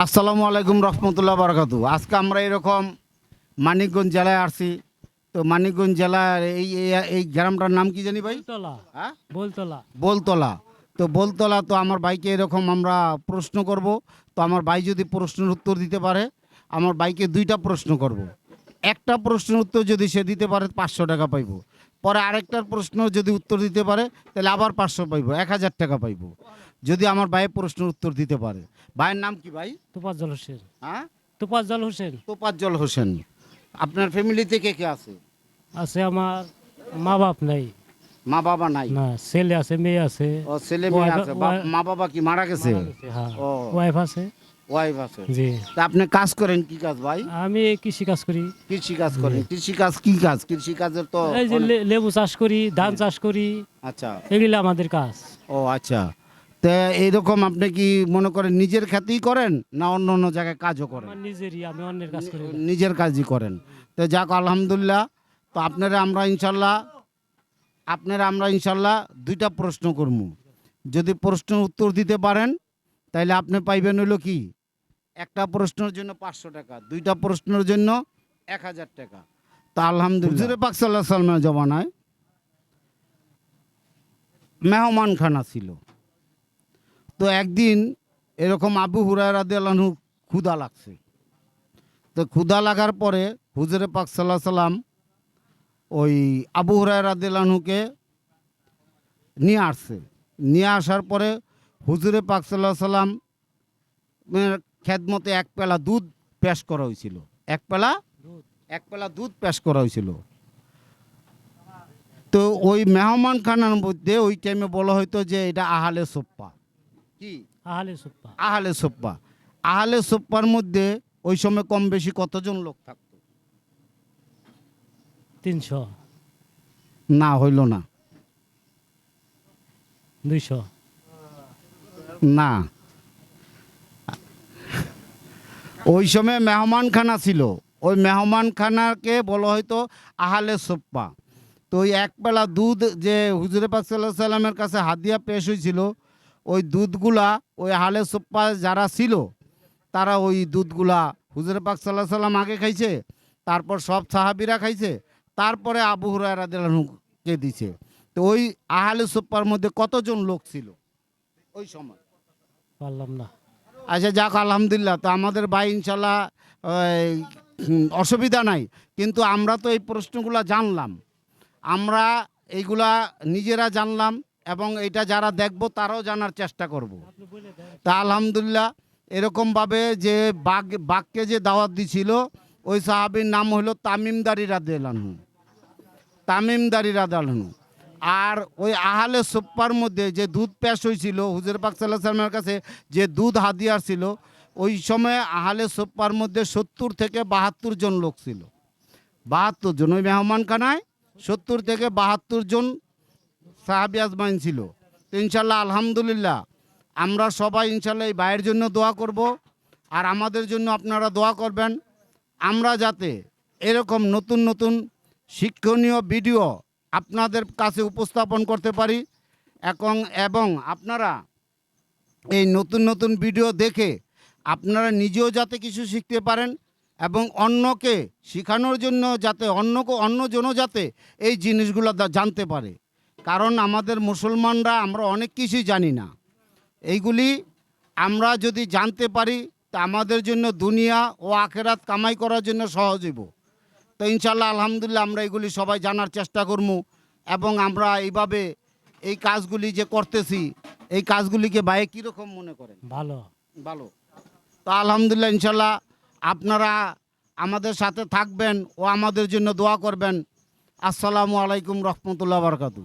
আসসালামু আলাইকুম রহমতুল্লাহ বারকাতু। আজকে আমরা এরকম মানিকগঞ্জ জেলায় আসছি। তো মানিকগঞ্জ জেলার এই এই- এই গ্রামটার নাম কি জানি ভাই? বলতলা। হ্যাঁ? বলতলা। বলতলা। তো বলতলা তো আমার বাইকে এরকম আমরা প্রশ্ন করব। তো আমার ভাই যদি প্রশ্নের উত্তর দিতে পারে আমার বাইকে দুইটা প্রশ্ন করব। একটা প্রশ্নের উত্তর যদি সে দিতে পারে পাঁচশো টাকা পাইবো। পরে আরেকটার প্রশ্ন যদি উত্তর দিতে পারে তাহলে আবার পাঁচশো পাইব এক হাজার টাকা পাইবো। যদি আমার ভাই প্রশ্নের উত্তর দিতে পারে। ভাইয়ের নাম কি ভাই? তোপাজ্জল হোসেন। হ্যাঁ? তোপাজ্জল হোসেন। তোপাজ্জল হোসেন। আপনার ফ্যামিলিতে কে কে আছে? আছে আমার মা বাপ নাই। মা বাবা নাই? না ছেলে আছে মেয়ে আছে। ও ছেলে মেয়ে আছে। মা বাবা কি মারা গেছে? হ্যাঁ। ও। ওয়াইফ আছে। ওয়াইফ আছে। জি। তা আপনি কাজ করেন কি কাজ ভাই? আমি কৃষি কাজ করি। কৃষি কাজ করেন। কৃষি কাজ কি কাজ? কৃষি কাজের তো এই যে লেবু চাষ করি ধান চাষ করি। আচ্ছা। এগুলো আমাদের কাজ। ও আচ্ছা। তা এইরকম আপনি কি মনে করেন নিজের খেতেই করেন না অন্য অন্য জায়গায় কাজও করেন? নিজেরই আমি অন্যের কাজ করি নিজের কাজই করেন। তো যাক আলহামদুলিল্লাহ। তো আপনারা আমরা ইনশাল্লাহ আপনারা আমরা ইনশাল্লাহ দুইটা প্রশ্ন করব যদি প্রশ্নের উত্তর দিতে পারেন তাহলে আপনি পাইবেন হলো কি? একটা প্রশ্নের জন্য পাঁচশো টাকা দুইটা প্রশ্নের জন্য এক হাজার টাকা। তা আলহামদুলিল্লাহ। পাক সাল্লাহ সাল্লামের জমানায় মেহমান খানা ছিল। তো একদিন এরকম আবু হুরায়রা দেলানহু ক্ষুদা লাগছে। তো ক্ষুদা লাগার পরে হুজরে পাক সাল্লাহ সাল্লাম ওই আবু হুরায়রা দেলানহুকে নিয়ে আসছে। নিয়ে আসার পরে হুজুরে পাক সাল্লাহ সাল্লাম খেদমতে এক পেলা দুধ পেশ করা হয়েছিল। এক পেলা এক পেলা দুধ পেশ করা হয়েছিল। তো ওই মেহমান খানার মধ্যে ওই টাইমে বলা হয়তো যে এটা আহালে সোপ্পা। কি? আহালে সুপ্পা আহালে সোপ্পা আহালে সোপ্পার মধ্যে ওই সময় কম বেশি কতজন লোক থাকতো? তিনশো। না হইল না। দুইশো। না। ওই সময় মেহমানখানা ছিল। ওই মেহমানখানাকে বলা হয়তো আহালে সোপ্পা তো ওই এক বেলা দুধ যে হুজুরে পাক সাল্লাহ সাল্লামের কাছে হাদিয়া পেশ হয়েছিল ওই দুধগুলা ওই আহালে সোপ্পা যারা ছিল তারা ওই দুধগুলা হুজুরে পাক সাল্লাহ সাল্লাম আগে খাইছে তারপর সব সাহাবিরা খাইছে তারপরে আবু হুরায়রা দিলানুকে দিছে। তো ওই আহালে সোপ্পার মধ্যে কতজন লোক ছিল ওই সময়? পারলাম না। আচ্ছা যাক আলহামদুলিল্লাহ। তো আমাদের ভাই ইনশাল্লাহ অসুবিধা নাই কিন্তু আমরা তো এই প্রশ্নগুলো জানলাম। আমরা এইগুলা নিজেরা জানলাম এবং এটা যারা দেখব, তারাও জানার চেষ্টা করব। তা আলহামদুলিল্লাহ, এরকমভাবে যে বাঘ, বাঘকে যে দাওয়াত দিছিল, ওই সাহাবির নাম হলো তামিমদারি রাদেলানহু তামিমদারি রাদালহু আর ওই আহালে সোপ্পার মধ্যে যে দুধ পেশ হয়েছিল, হুজুর পাক সাল্লাহ কাছে যে দুধ হাদিয়ার ছিল, ওই সময় আহালে সোপ্পার মধ্যে সত্তর থেকে বাহাত্তর জন লোক ছিল। বাহাত্তর জন, ওই মেহমানখানায় সত্তর থেকে বাহাত্তর জন সাহাবি আজমাইন ছিল। তো ইনশাল্লাহ, আলহামদুলিল্লাহ, আমরা সবাই ইনশাল্লাহ এই ভাইয়ের জন্য দোয়া করব। আর আমাদের জন্য আপনারা দোয়া করবেন। আমরা যাতে এরকম নতুন নতুন শিক্ষণীয় ভিডিও আপনাদের কাছে উপস্থাপন করতে পারি। এবং এবং আপনারা এই নতুন নতুন ভিডিও দেখে আপনারা নিজেও যাতে কিছু শিখতে পারেন এবং অন্যকে শেখানোর জন্য যাতে অন্যকে, অন্যজনও যাতে এই জিনিসগুলো জানতে পারে। কারণ আমাদের মুসলমানরা আমরা অনেক কিছুই জানি না। এইগুলি আমরা যদি জানতে পারি তা আমাদের জন্য দুনিয়া ও আখেরাত কামাই করার জন্য সহজ হইব। তো ইনশাল্লাহ আলহামদুলিল্লাহ আমরা এগুলি সবাই জানার চেষ্টা করব এবং আমরা এইভাবে এই কাজগুলি যে করতেছি এই কাজগুলিকে ভাই কীরকম মনে করেন? ভালো। ভালো। তো আলহামদুলিল্লাহ ইনশাল্লাহ আপনারা আমাদের সাথে থাকবেন ও আমাদের জন্য দোয়া করবেন। আসসালামু আলাইকুম রহমতুল্লাহ বারকাতু